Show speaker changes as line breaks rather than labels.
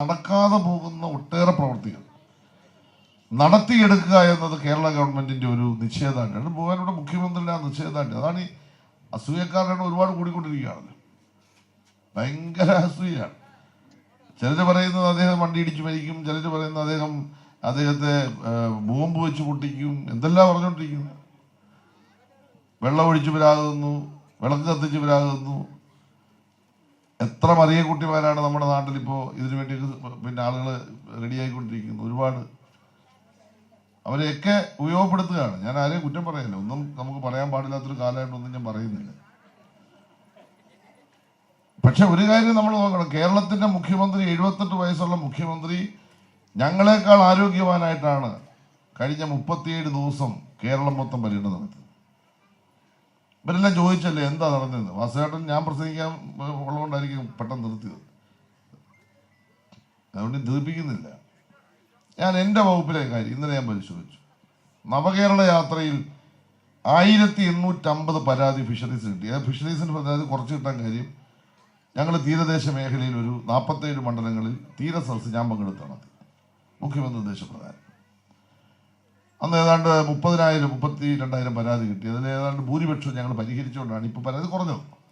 നടക്കാതെ പോകുന്ന ഒട്ടേറെ പ്രവർത്തികൾ. നടത്തിയെടുക്കുക എന്നത് കേരള ഗവൺമെന്റിന്റെ ഒരു നിശ്ചയദാർഢ്യമാണ് പോകാനുള്ള മുഖ്യമന്ത്രിയുടെ ആ നിശ്ചയദാർഢ്യം അതാണ് ഈ അസൂയക്കാരുടെ ഒരുപാട് കൂടിക്കൊണ്ടിരിക്കുകയാണ് ഭയങ്കര അസൂയാണ് ചിലർ പറയുന്നത് അദ്ദേഹം വണ്ടി ഇടിച്ചു മരിക്കും ചിലർ പറയുന്നത് അദ്ദേഹം അദ്ദേഹത്തെ ബോംബ് വെച്ച് പൊട്ടിക്കും എന്തെല്ലാം പറഞ്ഞുകൊണ്ടിരിക്കുന്നു. വെള്ളം ഒഴിച്ചു വരാകുന്നു വിളക്ക് കത്തിച്ച് വരാകുന്നു എത്ര മറിയ കുട്ടിമാരാണ് നമ്മുടെ നാട്ടിൽ ഇപ്പോൾ ഇതിനു വേണ്ടി പിന്നെ ആളുകൾ റെഡിയായിക്കൊണ്ടിരിക്കുന്നത് ഒരുപാട് അവരെയൊക്കെ ഉപയോഗപ്പെടുത്തുകയാണ്. ഞാൻ ആരെയും കുറ്റം പറയില്ല. ഒന്നും നമുക്ക് പറയാൻ പാടില്ലാത്തൊരു കാലമായിട്ടൊന്നും ഞാൻ പറയുന്നില്ല. പക്ഷെ ഒരു കാര്യം നമ്മൾ നോക്കണം. കേരളത്തിന്റെ മുഖ്യമന്ത്രി എഴുപത്തെട്ട് വയസ്സുള്ള മുഖ്യമന്ത്രി ഞങ്ങളെക്കാൾ ആരോഗ്യവാനായിട്ടാണ് കഴിഞ്ഞ മുപ്പത്തിയേഴ് ദിവസം കേരളം മൊത്തം പര്യടനം നടത്തിയത്. ഇവരെല്ലാം ചോദിച്ചല്ലേ എന്താ നടന്നത് വാസുചേട്ടൻ ഞാൻ പ്രസംഗിക്കാൻ ഉള്ളതുകൊണ്ടായിരിക്കും പെട്ടെന്ന് നിർത്തിയത്. അതുകൊണ്ട് ദീപിക്കുന്നില്ല ഞാൻ എന്റെ വകുപ്പിലെ കാര്യം ഇന്നലെ ഞാൻ പരിശോധിച്ചു. നവകേരള യാത്രയിൽ ആയിരത്തി എണ്ണൂറ്റമ്പത് പരാതി ഫിഷറീസ് കിട്ടി. ആ ഫിഷറീസിന് പരാതി കുറച്ച് കിട്ടാൻ കാര്യം ഞങ്ങൾ തീരദേശ മേഖലയിൽ ഒരു നാൽപ്പത്തേഴ് മണ്ഡലങ്ങളിൽ തീരസദസ് ഞാൻ പങ്കെടുത്തു നടത്തി മുഖ്യമന്ത്രി നിർദ്ദേശപ്രകാരം അന്ന് ഏതാണ്ട് മുപ്പതിനായിരം മുപ്പത്തി രണ്ടായിരം പരാതി കിട്ടി. അതിൽ ഏതാണ്ട് ഭൂരിപക്ഷവും ഞങ്ങൾ പരിഹരിച്ചുകൊണ്ടാണ് ഇപ്പോൾ പരാതി കുറഞ്ഞത്.